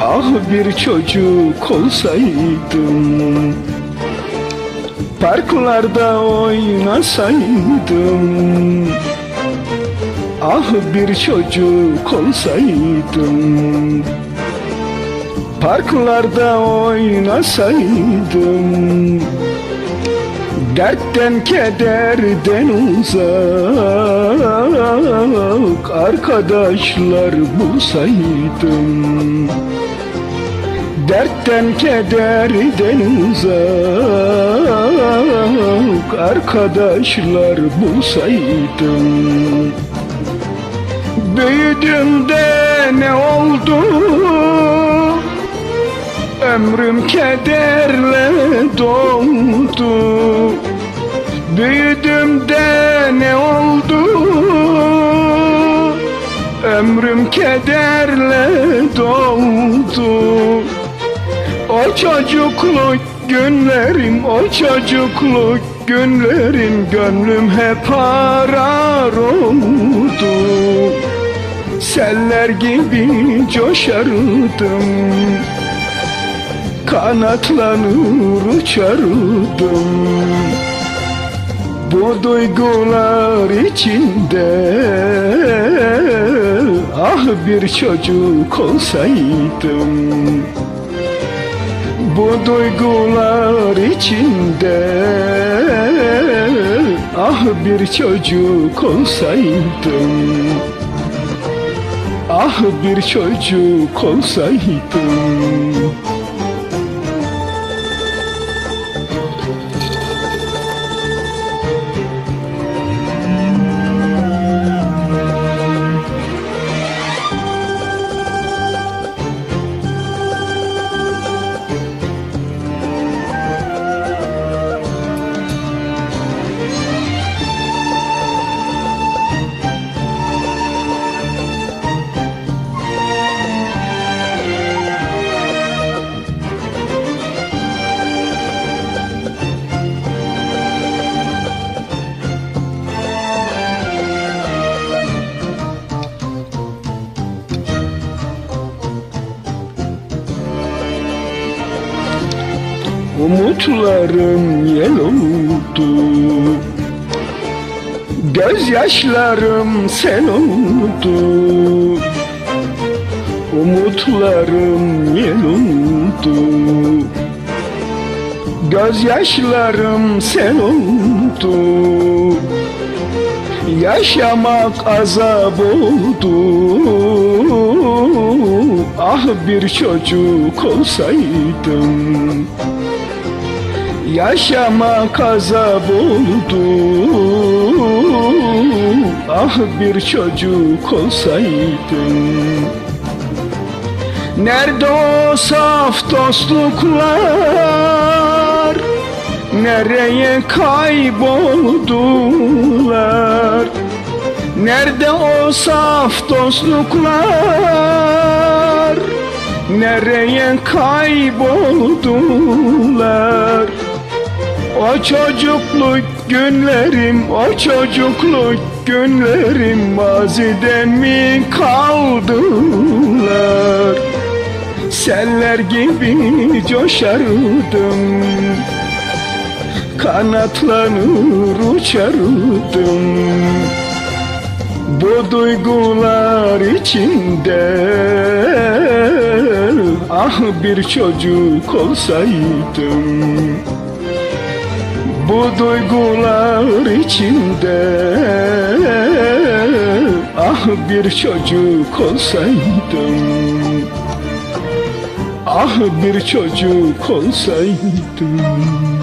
Ah bir çocuk olsaydım Parklarda oynasaydım. Ah bir çocuk olsaydım Parklarda oynasaydım. Dertten kederden uzak Arkadaşlar bulsaydım Dertten kederden uzak Arkadaşlar bulsaydım. Büyüdüm de ne oldu? Ömrüm kederle doldu. Büyüdüm de ne oldu? Ömrüm kederle doldu O çocukluk günlerim O çocukluk günlerim Gönlüm hep arar oldu Seller gibi coşardım Kanatlanır uçardım. Bu duygular içinde Ah bir çocuk olsaydım Bu duygular içinde Ah bir çocuk olsaydım. Ah bir çocuk olsaydım Umutlarım yel oldu. Gözyaşlarım sel oldu. Umutlarım yel oldu. Gözyaşlarım sel oldu. Yaşamak azap oldu. Ah bir çocuk olsaydım Yaşamak azap oldu Ah bir çocuk olsaydım Nerede o saf dostluklar? Nereye kayboldular? Nerede o saf dostluklar? Nereye kayboldular O çocukluk günlerim O çocukluk günlerim Mazide mi kaldılar? Seller gibi coşardım Kanatlanır uçardım. Bu duygular içinde Ah bir çocuk olsaydım Bu duygular içinde Ah bir çocuk olsaydım. Ah bir çocuk olsaydım